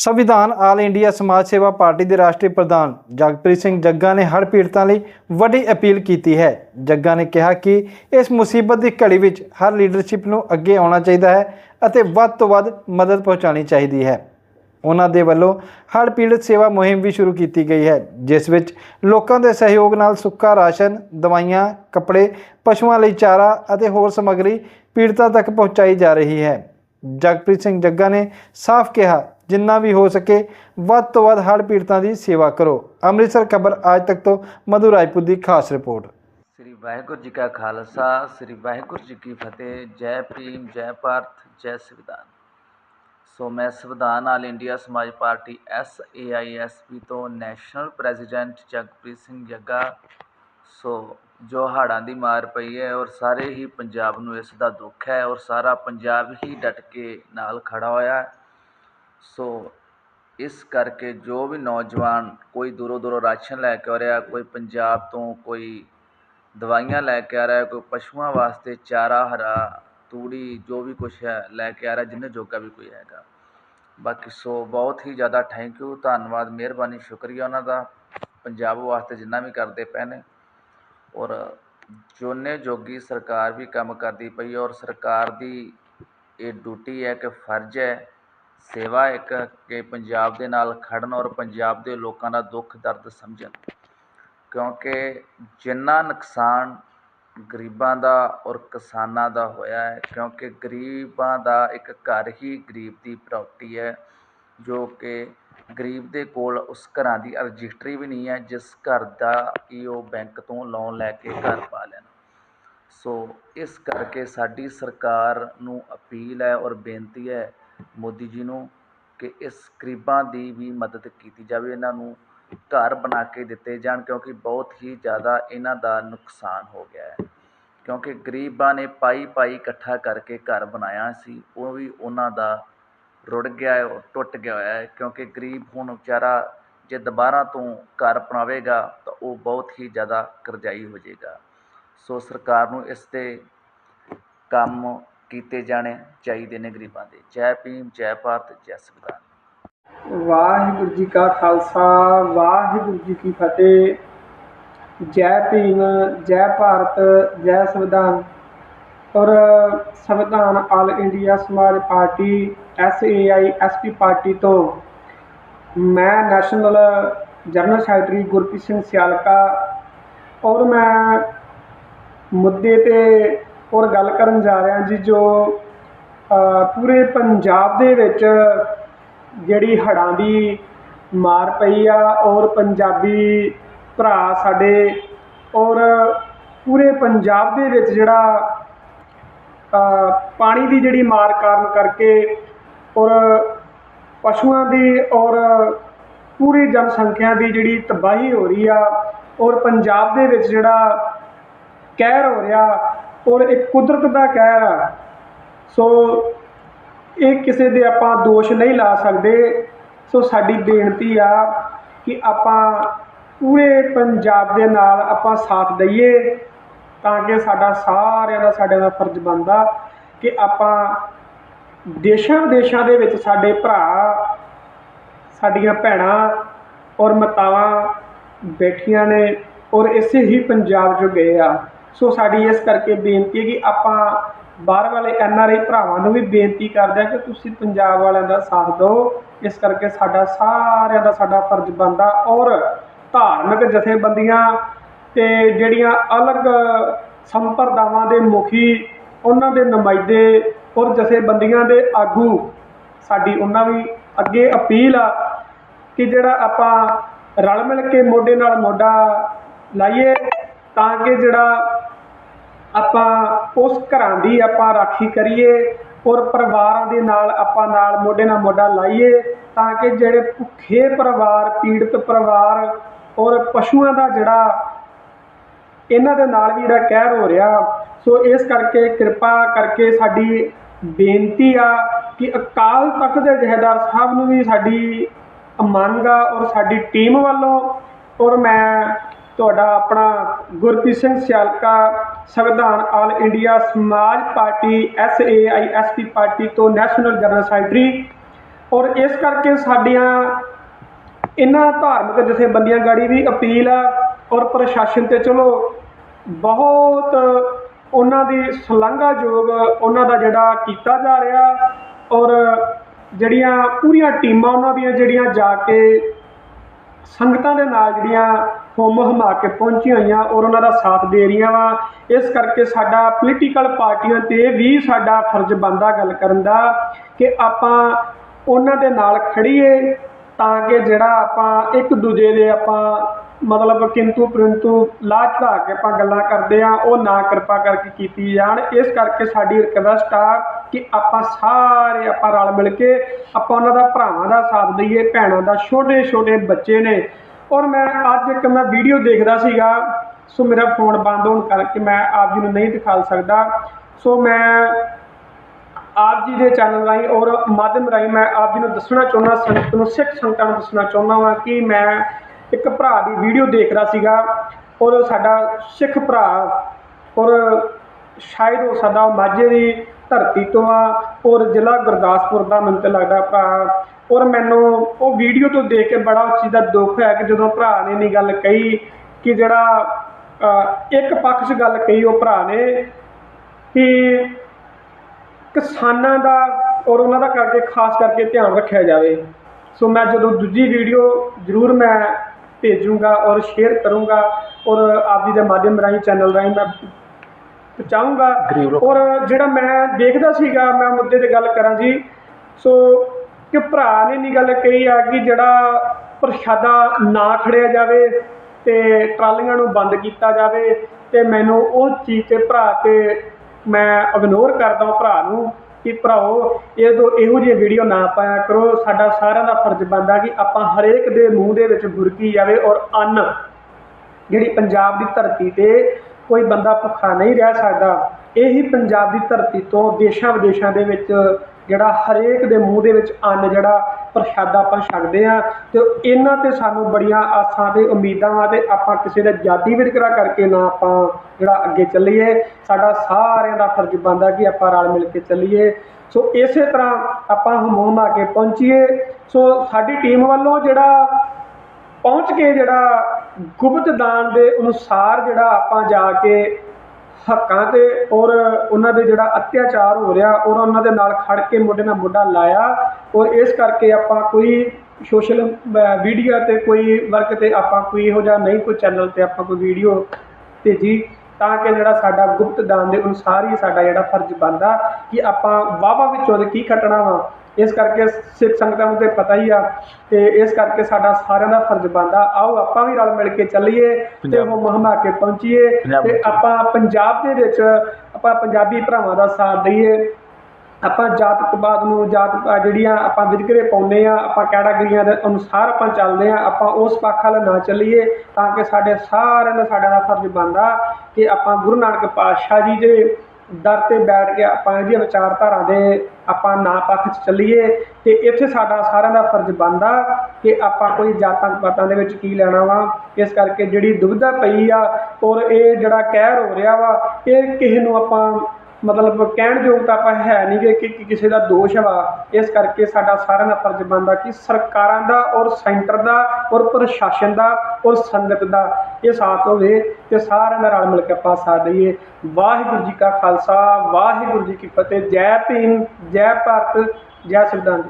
ਸੰਵਿਧਾਨ ਆਲ ਇੰਡੀਆ ਸਮਾਜ ਸੇਵਾ ਪਾਰਟੀ ਦੇ ਰਾਸ਼ਟਰੀ ਪ੍ਰਧਾਨ ਜਗਪ੍ਰੀਤ ਸਿੰਘ ਜੱਗਾ ਨੇ ਹੜ੍ਹ ਪੀੜਤਾਂ ਲਈ ਵੱਡੀ ਅਪੀਲ ਕੀਤੀ ਹੈ। ਜੱਗਾ ਨੇ ਕਿਹਾ ਕਿ ਇਸ ਮੁਸੀਬਤ ਦੀ ਘੜੀ ਵਿੱਚ ਹਰ ਲੀਡਰਸ਼ਿਪ ਨੂੰ ਅੱਗੇ ਆਉਣਾ ਚਾਹੀਦਾ ਹੈ ਅਤੇ ਵੱਧ ਤੋਂ ਵੱਧ ਮਦਦ ਪਹੁੰਚਾਉਣੀ ਚਾਹੀਦੀ ਹੈ। ਉਹਨਾਂ ਦੇ ਵੱਲੋਂ ਹੜ੍ਹ ਪੀੜਤ ਸੇਵਾ ਮੁਹਿੰਮ ਵੀ ਸ਼ੁਰੂ ਕੀਤੀ ਗਈ ਹੈ, ਜਿਸ ਵਿੱਚ ਲੋਕਾਂ ਦੇ ਸਹਿਯੋਗ ਨਾਲ ਸੁੱਕਾ ਰਾਸ਼ਨ, ਦਵਾਈਆਂ, ਕੱਪੜੇ, ਪਸ਼ੂਆਂ ਲਈ ਚਾਰਾ ਅਤੇ ਹੋਰ ਸਮੱਗਰੀ ਪੀੜਤਾਂ ਤੱਕ ਪਹੁੰਚਾਈ ਜਾ ਰਹੀ ਹੈ। ਜਗਪ੍ਰੀਤ ਸਿੰਘ ਜੱਗਾ ਨੇ ਸਾਫ਼ ਕਿਹਾ ਜਿੰਨਾ ਵੀ ਹੋ ਸਕੇ, ਵੱਧ ਤੋਂ ਵੱਧ ਹੜ੍ਹ ਪੀੜਤਾਂ ਦੀ ਸੇਵਾ ਕਰੋ। ਅੰਮ੍ਰਿਤਸਰ ਖਬਰ ਅੱਜ ਤੱਕ ਤੋਂ ਮਧੂ ਰਾਜਪੂਤ ਦੀ ਖਾਸ ਰਿਪੋਰਟ। ਸ੍ਰੀ ਵਾਹਿਗੁਰੂ ਜੀ ਕਾ ਖਾਲਸਾ, ਸ੍ਰੀ ਵਾਹਿਗੁਰੂ ਜੀ ਕੀ ਫਤਿਹ। ਜੈ ਭੀਮ, ਜੈ ਭਾਰਤ, ਜੈ ਸੰਵਿਧਾਨ। ਸੋ ਮੈਂ Samvidhan all India Samaj party S A I S P ਤੋਂ national president Jagpreet Singh Jagga. So ਜੋ ਹੜ੍ਹਾਂ ਦੀ ਮਾਰ ਪਈ ਹੈ ਔਰ ਸਾਰੇ ਹੀ ਪੰਜਾਬ ਨੂੰ ਇਸ ਦਾ ਦੁੱਖ ਹੈ ਔਰ ਸਾਰਾ ਪੰਜਾਬ ਹੀ ਡਟ ਕੇ ਨਾਲ ਖੜਾ ਹੋਇਆ ਹੈ। ਸੋ ਇਸ ਕਰਕੇ ਜੋ ਵੀ ਨੌਜਵਾਨ ਕੋਈ ਦੂਰੋਂ ਦੂਰੋਂ ਰਾਸ਼ਨ ਲੈ ਕੇ ਆ ਰਿਹਾ, ਕੋਈ ਪੰਜਾਬ ਤੋਂ ਕੋਈ ਦਵਾਈਆਂ ਲੈ ਕੇ ਆ ਰਿਹਾ, ਕੋਈ ਪਸ਼ੂਆਂ ਵਾਸਤੇ ਚਾਰਾ, ਹਰਾ, ਤੂੜੀ, ਜੋ ਵੀ ਕੁਛ ਹੈ, ਲੈ ਕੇ ਆ ਰਿਹਾ, ਜਿੰਨੇ ਜੋਗਾ ਵੀ ਕੋਈ ਹੈਗਾ। ਬਾਕੀ ਸੋ ਬਹੁਤ ਹੀ ਜ਼ਿਆਦਾ ਥੈਂਕ ਯੂ ਧੰਨਵਾਦ, ਮਿਹਰਬਾਨੀ, ਸ਼ੁਕਰੀਆ ਉਹਨਾਂ ਦਾ। ਪੰਜਾਬ ਵਾਸਤੇ ਜਿੰਨਾ ਵੀ ਕਰਦੇ ਪਏ ਨੇ। ਔਰ ਜੋਨੇ ਜੋਗੀ ਸਰਕਾਰ ਵੀ ਕੰਮ ਕਰਦੀ ਪਈ ਔਰ ਸਰਕਾਰ ਦੀ ਇਹ ਡਿਊਟੀ ਹੈ ਕਿ ਫਰਜ਼ ਹੈ ਸੇਵਾ ਇੱਕ ਕਿ ਪੰਜਾਬ ਦੇ ਨਾਲ ਖੜਨ ਔਰ ਪੰਜਾਬ ਦੇ ਲੋਕਾਂ ਦਾ ਦੁੱਖ, ਦਰਦ ਸਮਝਣ। ਕਿਉਂਕਿ ਜਿੰਨਾ ਨੁਕਸਾਨ ਗਰੀਬਾਂ ਦਾ ਔਰ ਕਿਸਾਨਾਂ ਦਾ ਹੋਇਆ ਹੈ, ਕਿਉਂਕਿ ਗਰੀਬਾਂ ਦਾ ਇੱਕ ਘਰ ਹੀ ਗਰੀਬ ਦੀ ਪ੍ਰਾਪਰਟੀ ਹੈ, ਜੋ ਕਿ ਗਰੀਬ ਦੇ ਕੋਲ ਉਸ ਘਰਾਂ ਦੀ ਰਜਿਸਟਰੀ ਵੀ ਨਹੀਂ ਹੈ, ਜਿਸ ਘਰ ਦਾ ਕਿ ਉਹ ਬੈਂਕ ਤੋਂ ਲੋਨ ਲੈ ਕੇ ਘਰ ਪਾ ਲੈਣ। ਸੋ ਇਸ ਕਰਕੇ ਸਾਡੀ ਸਰਕਾਰ ਨੂੰ ਅਪੀਲ ਹੈ ਔਰ ਬੇਨਤੀ ਹੈ ਮੋਦੀ ਜੀ ਨੂੰ ਕਿ ਇਸ ਗਰੀਬਾਂ ਦੀ ਵੀ ਮਦਦ ਕੀਤੀ ਜਾਵੇ, ਇਹਨਾਂ ਨੂੰ ਘਰ ਬਣਾ ਕੇ ਦਿੱਤੇ ਜਾਣ, ਕਿਉਂਕਿ ਬਹੁਤ ਹੀ ਜ਼ਿਆਦਾ ਇਹਨਾਂ ਦਾ ਨੁਕਸਾਨ ਹੋ ਗਿਆ ਹੈ। ਕਿਉਂਕਿ ਗਰੀਬਾਂ ਨੇ ਪਾਈ ਪਾਈ ਇਕੱਠਾ ਕਰਕੇ ਘਰ ਬਣਾਇਆ ਸੀ, ਉਹ ਵੀ ਉਹਨਾਂ ਦਾ ਰੁੜ ਗਿਆ ਹੈ ਟੁੱਟ ਗਿਆ ਹੋਇਆ ਹੈ, ਕਿਉਂਕਿ ਗਰੀਬ ਹੁਣ ਵਿਚਾਰਾ ਜੇ ਦੁਬਾਰਾ ਤੋਂ ਘਰ ਬਣਾਵੇਗਾ, ਤਾਂ ਉਹ ਬਹੁਤ ਹੀ ਜ਼ਿਆਦਾ ਕਰਜ਼ਾਈ ਹੋ ਜਾਏਗਾ। ਸੋ ਸਰਕਾਰ ਨੂੰ ਇਸ 'ਤੇ ਕੰਮ ਕੀਤੇ ਜਾਣੇ ਚਾਹੀਦੇ ਨੇ ਗਰੀਬਾਂ ਦੇ। ਜੈ ਭੀਮ, ਜੈ ਭਾਰਤ, ਜੈ ਸੰਵਿਧਾਨ। ਵਾਹਿਗੁਰੂ ਜੀ ਕਾ ਖਾਲਸਾ, ਵਾਹਿਗੁਰੂ ਜੀ ਕੀ ਫਤਿਹ। ਜੈ ਭੀਮ, ਜੈ ਭਾਰਤ, ਜੈ ਸੰਵਿਧਾਨ। ਔਰ Samvidhan all India Samaj party, S A I, S P party ਤੋਂ ਮੈਂ national general secretary Gurpreet Singh Sialka ਔਰ ਮੈਂ ਮੁੱਦੇ ਤੇ ਔਰ ਗੱਲ ਕਰਨ ਜਾ ਰਿਹਾ ਜੀ ਜੋ ਪੂਰੇ ਪੰਜਾਬ ਦੇ ਵਿੱਚ ਜਿਹੜੀ ਹੜ੍ਹਾਂ ਦੀ ਮਾਰ ਪਈ ਆ ਔਰ ਪੰਜਾਬੀ ਭਰਾ ਸਾਡੇ ਔਰ ਪੂਰੇ ਪੰਜਾਬ ਦੇ ਵਿੱਚ ਜਿਹੜਾ ਪਾਣੀ ਦੀ ਜਿਹੜੀ ਮਾਰ ਕਾਰਨ ਕਰਕੇ ਔਰ ਪਸ਼ੂਆਂ ਦੀ ਔਰ ਪੂਰੀ ਜਨਸੰਖਿਆ ਦੀ ਜਿਹੜੀ ਤਬਾਹੀ ਹੋ ਰਹੀ ਆ ਔਰ ਪੰਜਾਬ ਦੇ ਵਿੱਚ ਜਿਹੜਾ ਕਹਿਰ ਹੋ ਰਿਹਾ ਔਰ ਇਹ ਕੁਦਰਤ ਦਾ ਕਹਿਰ ਆ। ਸੋ ਇਹ ਕਿਸੇ ਦੇ ਆਪਾਂ ਦੋਸ਼ ਨਹੀਂ ਲਾ ਸਕਦੇ। ਸੋ ਸਾਡੀ ਬੇਨਤੀ ਆ ਕਿ ਆਪਾਂ ਪੂਰੇ ਪੰਜਾਬ ਦੇ ਨਾਲ ਆਪਾਂ ਸਾਥ ਦਈਏ ਤਾਂ ਕਿ ਸਾਡਾ ਸਾਰਿਆਂ ਦਾ ਸਾਡੇ ਦਾ ਫਰਜ਼ ਬਣਦਾ ਕਿ ਆਪਾਂ ਦੇਸ਼ਾਂ ਵਿਦੇਸ਼ਾਂ ਦੇ ਵਿੱਚ ਸਾਡੇ ਭਰਾ, ਸਾਡੀਆਂ ਭੈਣਾਂ ਔਰ ਮਾਤਾਵਾਂ ਬੈਠੀਆਂ ਨੇ ਔਰ ਇਸੇ ਹੀ ਪੰਜਾਬ 'ਚ ਗਏ ਆ। ਸੋ ਸਾਡੀ ਇਸ ਕਰਕੇ ਬੇਨਤੀ ਹੈ ਕਿ ਆਪਾਂ ਬਾਹਰ ਵਾਲੇ ਐਨ ਆਰ ਆਈ ਭਰਾਵਾਂ ਨੂੰ ਵੀ ਬੇਨਤੀ ਕਰਦੇ ਆ ਕਿ ਤੁਸੀਂ ਪੰਜਾਬ ਵਾਲਿਆਂ ਦਾ ਸਾਥ ਦਿਓ। ਇਸ ਕਰਕੇ ਸਾਡਾ ਸਾਰਿਆਂ ਦਾ ਸਾਡਾ ਫਰਜ਼ ਬਣਦਾ ਔਰ ਧਾਰਮਿਕ ਜਥੇਬੰਦੀਆਂ ਤੇ ਜਿਹੜੀਆਂ ਅਲੱਗ ਸੰਪਰਦਾਵਾਂ ਦੇ ਮੁਖੀ ਉਹਨਾਂ ਦੇ ਨੁਮਾਇੰਦੇ ਔਰ ਜਥੇਬੰਦੀਆਂ ਦੇ ਆਗੂ, ਸਾਡੀ ਉਹਨਾਂ ਵੀ ਅੱਗੇ ਅਪੀਲ ਆ ਕਿ ਜਿਹੜਾ ਆਪਾਂ ਰਲ ਮਿਲ ਕੇ ਮੋਢੇ ਨਾਲ ਮੋਢਾ ਲਾਈਏ ਤਾਂ ਕਿ ਜਿਹੜਾ ਆਪਾਂ ਉਸ ਘਰਾਂ ਦੀ ਆਪਾਂ ਰਾਖੀ ਕਰੀਏ ਔਰ ਪਰਿਵਾਰਾਂ ਦੇ ਨਾਲ ਆਪਾਂ ਨਾਲ ਮੋਢੇ ਨਾਲ ਮੋਢਾ ਲਾਈਏ ਤਾਂ ਕਿ ਜਿਹੜੇ ਭੁੱਖੇ ਪਰਿਵਾਰ, ਪੀੜਤ ਪਰਿਵਾਰ ਔਰ ਪਸ਼ੂਆਂ ਦਾ ਜਿਹੜਾ ਇਹਨਾਂ ਦੇ ਨਾਲ ਵੀ ਜਿਹੜਾ ਕਹਿਰ ਹੋ ਰਿਹਾ, ਸੋ ਇਸ ਕਰਕੇ ਕਿਰਪਾ ਕਰਕੇ ਸਾਡੀ ਬੇਨਤੀ ਆ ਕਿ ਅਕਾਲ ਤਖਤ ਦੇ ਜਹੇਦਾਰ ਸਾਹਿਬ ਨੂੰ ਵੀ ਸਾਡੀ ਮੰਗ ਆ ਔਰ ਸਾਡੀ ਟੀਮ ਵੱਲੋਂ ਔਰ ਮੈਂ ਤੁਹਾਡਾ ਆਪਣਾ Gurpreet Singh Sialka Samvidhan all India Samaj party S A I S P party ਤੋਂ ਨੈਸ਼ਨਲ ਜਨਰਲ ਸੈਕਟਰੀ। ਔਰ ਇਸ ਕਰਕੇ ਸਾਡੀਆਂ ਇਹਨਾਂ ਧਾਰਮਿਕ ਜਥੇਬੰਦੀਆਂ ਗਾੜੀ ਵੀ ਅਪੀਲ ਆ ਔਰ ਪ੍ਰਸ਼ਾਸਨ ਤੇ ਚਲੋ ਬਹੁਤ ਉਹਨਾਂ ਦੀ ਸ਼ਲਾਘਾਯੋਗ ਉਹਨਾਂ ਦਾ ਜਿਹੜਾ ਕੀਤਾ ਜਾ ਰਿਹਾ ਔਰ ਜਿਹੜੀਆਂ ਪੂਰੀਆਂ ਟੀਮਾਂ ਉਹਨਾਂ ਦੀਆਂ ਜਿਹੜੀਆਂ ਜਾ ਕੇ ਸੰਗਤਾਂ ਦੇ ਨਾਲ ਜਿਹੜੀਆਂ ਹੁੰਮ ਹਮਾ ਕੇ ਪਹੁੰਚੀਆਂ ਹੋਈਆਂ ਔਰ ਉਹਨਾਂ ਦਾ ਸਾਥ ਦੇ ਰਹੀਆਂ ਵਾ। ਇਸ ਕਰਕੇ ਸਾਡਾ ਪੋਲੀਟੀਕਲ ਪਾਰਟੀਆਂ ਤੇ ਵੀ ਸਾਡਾ ਫਰਜ਼ ਬਣਦਾ ਗੱਲ ਕਰਨ ਦਾ ਕਿ ਆਪਾਂ ਉਹਨਾਂ ਦੇ ਨਾਲ ਖੜੀਏ ਤਾਂ ਕਿ ਜਿਹੜਾ ਆਪਾਂ ਇੱਕ ਦੂਜੇ ਦੇ ਆਪਾਂ ਮਤਲਬ ਕਿੰਤੂ ਪਰੰਤੂ ਲਾਹ ਚੜਾ ਕੇ ਆਪਾਂ ਗੱਲਾਂ ਕਰਦੇ ਆ, ਉਹ ਨਾ ਕਿਰਪਾ ਕਰਕੇ ਕੀਤੀ ਜਾਣ। ਇਸ ਕਰਕੇ ਸਾਡੀ ਰਿਕਵੈਸਟ ਆ ਕਿ ਆਪਾਂ ਸਾਰੇ ਆਪਾਂ ਰਲ ਮਿਲ ਕੇ ਆਪਾਂ ਉਹਨਾਂ ਦਾ ਭਰਾਵਾਂ ਦਾ ਸਾਥ ਦਈਏ, ਭੈਣਾਂ ਦਾ ਛੋਟੇ ਛੋਟੇ ਬੱਚੇ ਨੇ। ਔਰ ਮੈਂ ਅੱਜ ਇੱਕ ਮੈਂ ਵੀਡੀਓ ਦੇਖਦਾ ਸੀਗਾ, ਸੋ ਮੇਰਾ ਫੋਨ ਬੰਦ ਹੋਣ ਕਰਕੇ ਮੈਂ ਆਪ ਜੀ ਨੂੰ ਨਹੀਂ ਦਿਖਾ ਸਕਦਾ। ਸੋ ਮੈਂ ਆਪ ਜੀ ਦੇ ਚੈਨਲ ਰਾਹੀਂ ਔਰ ਮਾਧਿਅਮ ਰਾਹੀਂ ਮੈਂ ਆਪ ਜੀ ਨੂੰ ਦੱਸਣਾ ਚਾਹੁੰਦਾ ਸੰਗਤ ਨੂੰ, ਸਿੱਖ ਸੰਗਤਾਂ ਨੂੰ ਦੱਸਣਾ ਚਾਹੁੰਦਾ ਹਾਂ ਕਿ ਮੈਂ ਇੱਕ ਭਰਾ ਦੀ ਵੀਡੀਓ ਦੇਖ ਰਿਹਾ ਸੀਗਾ ਔਰ ਸਾਡਾ ਸਿੱਖ ਭਰਾ ਔਰ ਸ਼ਾਇਦ ਹੋ ਸਕਦਾ ਮਾਝੇ ਦੀ ਧਰਤੀ ਤੋਂ ਆ ਔਰ ਜ਼ਿਲ੍ਹਾ ਗੁਰਦਾਸਪੁਰ ਦਾ ਮੈਨੂੰ ਲੱਗਦਾ ਭਰਾ ਔਰ ਮੈਨੂੰ ਉਹ ਵੀਡੀਓ ਤੋਂ ਦੇਖ ਕੇ ਬੜਾ ਉਸ ਚੀਜ਼ ਦਾ ਦੁੱਖ ਹੋਇਆ ਕਿ ਜਦੋਂ ਭਰਾ ਨੇ ਨੀ ਗੱਲ ਕਹੀ ਕਿ ਜਿਹੜਾ ਇੱਕ ਪੱਖ 'ਚ ਗੱਲ ਕਹੀ ਉਹ ਭਰਾ ਨੇ ਕਿ ਕਿਸਾਨਾਂ ਦਾ ਔਰ ਉਹਨਾਂ ਦਾ ਕਰਕੇ ਖਾਸ ਕਰਕੇ ਧਿਆਨ ਰੱਖਿਆ ਜਾਵੇ। ਸੋ ਮੈਂ ਜਦੋਂ ਦੂਜੀ ਵੀਡੀਓ ਜ਼ਰੂਰ ਮੈਂ ਭੇਜੂੰਗਾ ਔਰ ਸ਼ੇਅਰ ਕਰੂੰਗਾ ਔਰ ਆਪ ਜੀ ਦੇ ਮਾਧਿਅਮ ਰਾਹੀਂ ਚੈਨਲ ਰਾਹੀਂ ਮੈਂ ਪਹੁੰਚਾਊਂਗਾ। ਔਰ ਜਿਹੜਾ ਮੈਂ ਦੇਖਦਾ ਸੀਗਾ ਮੈਂ ਮੁੱਦੇ ਤੇ ਗੱਲ ਕਰਾਂ ਜੀ ਸੋ ਕਿ ਭਰਾ ਨੇ ਨਹੀਂ ਗੱਲ ਕਹੀ ਆ ਕਿ ਜਿਹੜਾ ਪ੍ਰਸ਼ਾਦਾ ਨਾ ਖੜਿਆ ਜਾਵੇ ਤੇ ਟਰਾਲੀਆਂ ਨੂੰ ਬੰਦ ਕੀਤਾ ਜਾਵੇ ਤੇ ਮੈਨੂੰ ਉਹ ਚੀਜ਼ ਤੇ ਭਰਾ ਤੇ ਮੈਂ ਇਗਨੋਰ ਕਰਦਾ ਹਾਂ ਭਰਾ ਨੂੰ ਕਿ ਭਰਾਓ, ਇਹ ਤੋਂ ਇਹੋ ਜਿਹੀ ਵੀਡੀਓ ਨਾ ਪਾਇਆ ਕਰੋ। ਸਾਡਾ ਸਾਰਿਆਂ ਦਾ ਫਰਜ਼ ਬਣਦਾ ਕਿ ਆਪਾਂ ਹਰੇਕ ਦੇ ਮੂੰਹ ਦੇ ਵਿੱਚ ਬੁਰਕੀ ਜਾਵੇ ਔਰ ਅੰਨ, ਜਿਹੜੀ ਪੰਜਾਬ ਦੀ ਧਰਤੀ ਤੇ ਕੋਈ ਬੰਦਾ ਭੁੱਖਾ ਨਹੀਂ ਰਹਿ ਸਕਦਾ, ਇਹੀ ਪੰਜਾਬ ਦੀ ਧਰਤੀ ਤੋਂ ਦੇਸ਼ਾਂ ਵਿਦੇਸ਼ਾਂ ਦੇ ਵਿੱਚ ਜਿਹੜਾ ਹਰੇਕ ਦੇ ਮੂੰਹ ਦੇ ਵਿੱਚ ਅੰਨ ਜਿਹੜਾ ਪ੍ਰਸ਼ਾਦਾ ਆਪਾਂ ਛਕਦੇ ਆ ਤੇ ਇਹਨਾਂ ਤੇ ਸਾਨੂੰ ਬੜੀਆਂ ਆਸਾਂ ਤੇ ਉਮੀਦਾਂ ਵਾ ਤੇ ਆਪਾਂ ਕਿਸੇ ਦਾ ਜਾਤੀ ਵਿਤਕਰਾ ਕਰਕੇ ਨਾ ਆਪਾਂ ਜਿਹੜਾ ਅੱਗੇ ਚੱਲੀਏ। ਸਾਡਾ ਸਾਰਿਆਂ ਦਾ ਫਰਜ਼ ਬਣਦਾ ਕਿ ਆਪਾਂ ਰਲ ਮਿਲ ਕੇ ਚੱਲੀਏ। ਸੋ ਇਸੇ ਤਰ੍ਹਾਂ ਆਪਾਂ ਹਮੂਮ ਆ ਕੇ ਪਹੁੰਚੀਏ। ਸੋ ਸਾਡੀ ਟੀਮ ਵੱਲੋਂ ਜਿਹੜਾ ਪਹੁੰਚ ਕੇ ਜਿਹੜਾ ਗੁਪਤ ਦਾਨ ਦੇ ਅਨੁਸਾਰ ਜਿਹੜਾ ਆਪਾਂ ਜਾ ਕੇ ਹੱਕਾਂ ਤੇ ਔਰ ਉਹਨਾਂ ਦੇ ਜਿਹੜਾ ਅਤਿਆਚਾਰ ਹੋ ਰਿਹਾ, ਔਰ ਉਹਨਾਂ ਦੇ ਨਾਲ ਖੜ ਕੇ ਮੋਢੇ ਨਾਲ ਮੋਢਾ ਲਾਇਆ, ਔਰ ਇਸ ਕਰਕੇ ਆਪਾਂ ਕੋਈ ਸੋਸ਼ਲ ਮੀਡੀਆ ਤੇ ਕੋਈ ਵਰਕ ਤੇ ਆਪਾਂ ਕੋਈ ਇਹੋ ਜਿਹਾ ਨਹੀਂ ਕੋਈ ਚੈਨਲ ਤੇ ਆਪਾਂ ਕੋਈ ਵੀਡੀਓ ਭੇਜੀ, ਤਾਂ ਕਿ ਜਿਹੜਾ ਸਾਡਾ ਗੁਪਤ ਦਾਨ ਦੇ ਅਨੁਸਾਰ ਹੀ ਸਾਡਾ ਜਿਹੜਾ ਫਰਜ਼ ਬਣਦਾ ਕਿ ਆਪਾਂ ਵਾਵਾ ਵਿੱਚੋਂ ਕੀ ਕੱਟਣਾ ਵਾ ਇਸ ਕਰਕੇ ਸਿੱਖ ਸੰਗਤਾਂ ਨੂੰ ਤੇ ਪਤਾ ਹੀ ਆ ਤੇ ਇਸ ਕਰਕੇ ਸਾਡਾ ਸਾਰਿਆਂ ਦਾ ਫਰਜ਼ ਬਣਦਾ ਆਓ ਆਪਾਂ ਵੀ ਰਲ ਮਿਲ ਕੇ ਚੱਲੀਏ ਤੇ ਉਹ ਮਹਮਾ ਕੇ ਪਹੁੰਚੀਏ ਤੇ ਆਪਾਂ ਪੰਜਾਬ ਦੇ ਵਿੱਚ ਆਪਾਂ ਪੰਜਾਬੀ ਭਰਾਵਾਂ ਦਾ ਸਾਥ ਦਈਏ। ਆਪਾਂ ਜਾਤ ਕਬਾਦ ਨੂੰ ਜਾਤ ਜਿਹੜੀਆਂ ਆਪਾਂ ਵਿਤਕਰੇ ਪਾਉਂਦੇ ਆ ਆਪਾਂ ਕੈਟਾਗਰੀਆਂ ਦੇ ਅਨੁਸਾਰ ਆਪਾਂ ਚੱਲਦੇ ਆ ਆਪਾਂ ਉਸ ਪੱਖ ਵੱਲ ਨਾ ਚੱਲੀਏ ਤਾਂ ਕਿ ਸਾਡੇ ਸਾਰਿਆਂ ਦਾ ਸਾਡਾ ਦਾ ਫਰਜ਼ ਬਣਦਾ ਕਿ ਆਪਾਂ ਗੁਰੂ ਨਾਨਕ ਪਾਤਸ਼ਾਹ ਜੀ ਦੇ ਦਰ ਤੇ ਬੈਠ ਕੇ ਆਪਾਂ ਇਹਦੀਆਂ ਵਿਚਾਰਧਾਰਾ ਦੇ ਆਪਾਂ ਨਾ ਪੱਖ 'ਚ ਚੱਲੀਏ ਅਤੇ ਇੱਥੇ ਸਾਡਾ ਸਾਰਿਆਂ ਦਾ ਫਰਜ਼ ਬਣਦਾ ਕਿ ਆਪਾਂ ਕੋਈ ਜਾਤਾਂ ਪਾਤਾਂ ਦੇ ਵਿੱਚ ਕੀ ਲੈਣਾ ਵਾ। ਇਸ ਕਰਕੇ ਜਿਹੜੀ ਦੁਵਿਧਾ ਪਈ ਆ ਔਰ ਇਹ ਜਿਹੜਾ ਕਹਿਰ ਹੋ ਰਿਹਾ ਵਾ, ਇਹ ਕਿਸੇ ਨੂੰ ਆਪਾਂ ਮਤਲਬ ਕਹਿਣ ਯੋਗ ਤਾਂ ਆਪਾਂ ਹੈ ਨਹੀਂ ਗੇ ਕਿ ਕਿਸੇ ਦਾ ਦੋਸ਼ ਵਾ, ਇਸ ਕਰਕੇ ਸਾਡਾ ਸਾਰਿਆਂ ਦਾ ਫਰਜ਼ ਬਣਦਾ ਕਿ ਸਰਕਾਰਾਂ ਦਾ ਔਰ ਸੈਂਟਰ ਦਾ ਔਰ ਪ੍ਰਸ਼ਾਸਨ ਦਾ ਔਰ ਸੰਗਤ ਦਾ ਇਹ ਸਾਥ ਹੋਵੇ ਤੇ ਸਾਰਿਆਂ ਦਾ ਰਲ ਮਿਲ ਕੇ ਆਪਾਂ ਸਾਥ ਦਈਏ। ਵਾਹਿਗੁਰੂ ਜੀ ਕਾ ਖਾਲਸਾ, ਵਾਹਿਗੁਰੂ ਜੀ ਕੀ ਫਤਿਹ। ਜੈ ਭੀਮ, ਜੈ ਭਾਰਤ, ਜੈ ਸੰਵਿਧਾਨ